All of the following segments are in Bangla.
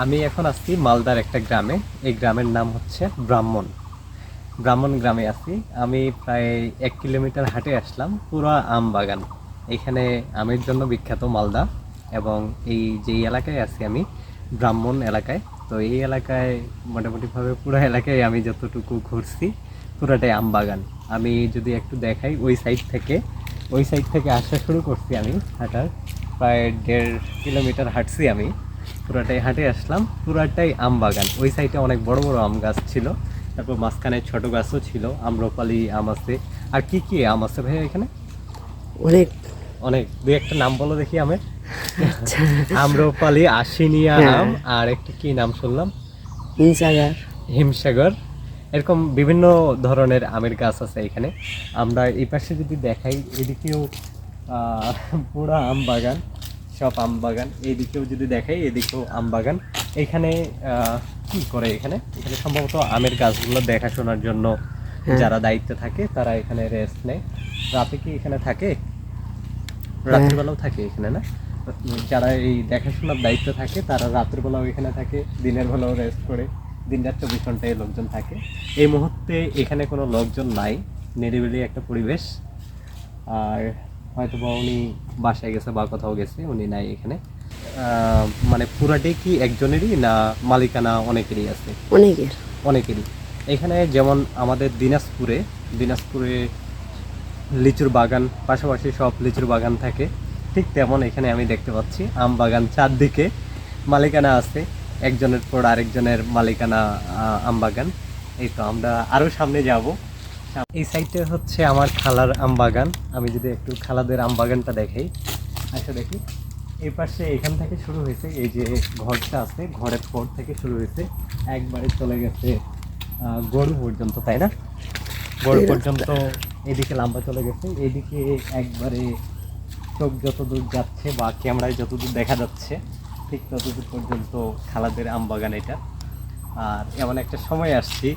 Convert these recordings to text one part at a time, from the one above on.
আমি এখন আছি মালদার একটা গ্রামে। এই গ্রামের নাম হচ্ছে ব্রাহ্মণ। ব্রাহ্মণ গ্রামে আছি। আমি প্রায় এক কিলোমিটার হাঁটে আসলাম পুরো আম বাগান। এখানে আমের জন্য বিখ্যাত মালদা এবং এই যেই এলাকায় আছি আমি, ব্রাহ্মণ এলাকায়। তো এই এলাকায় মোটামুটিভাবে পুরো এলাকায় আমি যতটুকু ঘুরছি, পুরোটাই আম বাগান। আমি যদি একটু দেখাই ওই সাইড থেকে, ওই সাইড থেকে আসা শুরু করছি আমি হাঁটার। প্রায় দেড় কিলোমিটার হাঁটছি আমি। পুরাটাই হাঁটে আসলাম। পুরাটাই আম বাগান। ওই সাইডে অনেক বড় বড় আম গাছ ছিল। তারপর মাঝখানে ছোট গাছও ছিল। আম্রপালি আম আছে। আর কি কি আম আছে ভাইয়া এখানে? অনেক। অনেক। দুই একটা নাম বলো দেখি আমের। আম্রপালি আশিনিয়া হ্যাঁ। আম আর একটা কি নাম শুনলাম? হিমসাগার। হিমসাগর। এরকম বিভিন্ন ধরনের আমের গাছ আছে এখানে। আমরা এই পাশে যদি দেখাই এদিকেও আহ, পুরো আম বাগান। সব আম বাগান এইদিকেও যদি দেখাই এদিকেও আম বাগান। এখানে কি করে এখানে? এখানে সম্ভবত আমের গাছগুলো দেখাশোনার জন্য হ্যাঁ। যারা দায়িত্বে থাকে তারা এখানে রেস্ট নেয়। রাতে কি এখানে থাকে? রাতের বেলাও থাকে এখানে না? যারা এই দেখাশোনার দায়িত্ব থাকে তারা রাতের বেলাও এখানে থাকে দিনের বেলাও রেস্ট করে। দিন রাত চব্বিশ ঘন্টায় লোকজন থাকে। এই মুহূর্তে এখানে কোনো লোকজন নাই নিরিবিলি একটা পরিবেশ। আর হয়তো বা উনি বাসায় গেছে বা কোথাও গেছে উনি নাই এখানে। মানে পুরাটাই কি একজনেরই না মালিকানা অনেকেরই আছে? অনেকের। অনেকেরই। এখানে যেমন আমাদের দিনাজপুরে দিনাজপুরে লিচুর বাগান পাশাপাশি সব লিচুর বাগান থাকে ঠিক তেমন এখানে আমি দেখতে পাচ্ছি। আম বাগান চারদিকে মালিকানা আছে একজনের পর আরেকজনের মালিকানা আম বাগান। এই তো আমরা আরও সামনে যাব। এই সাইডে হচ্ছে আমার খালার আম বাগান আমি যদি একটু খালাদের আম বাগানটা দেখাই আচ্ছা দেখি। এই পাশে এখান থেকে শুরু হয়েছে এই যে ঘরটা আছে ঘরের পর থেকে শুরু হয়েছে। একবারে চলে গেছে গরু পর্যন্ত তাই না? গরু পর্যন্ত এদিকে লম্বা চলে গেছে এদিকে একবারে চোখ যতদূর যাচ্ছে বা ক্যামেরায় যতদূর দেখা যাচ্ছে ঠিক ততদূর পর্যন্ত খালাদের আম বাগান এটা। আর এমন একটা সময় আসছি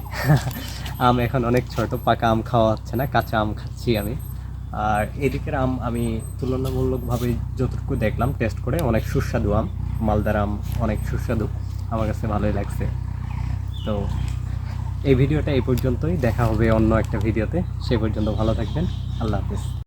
আম এখন অনেক ছোট, পাকা আম খাওয়া হচ্ছে না, কাঁচা আম খাচ্ছি আমি। আর এদিকের আম আমি তুলনামূলকভাবে যতটুকু দেখলাম টেস্ট করে অনেক সুস্বাদু আম, মালদার আম অনেক সুস্বাদু, আমার কাছে ভালোই লাগছে। তো এই ভিডিওটা এই পর্যন্তই, দেখা হবে অন্য একটা ভিডিওতে সেই পর্যন্ত ভালো থাকবেন, আল্লাহ হাফিজ।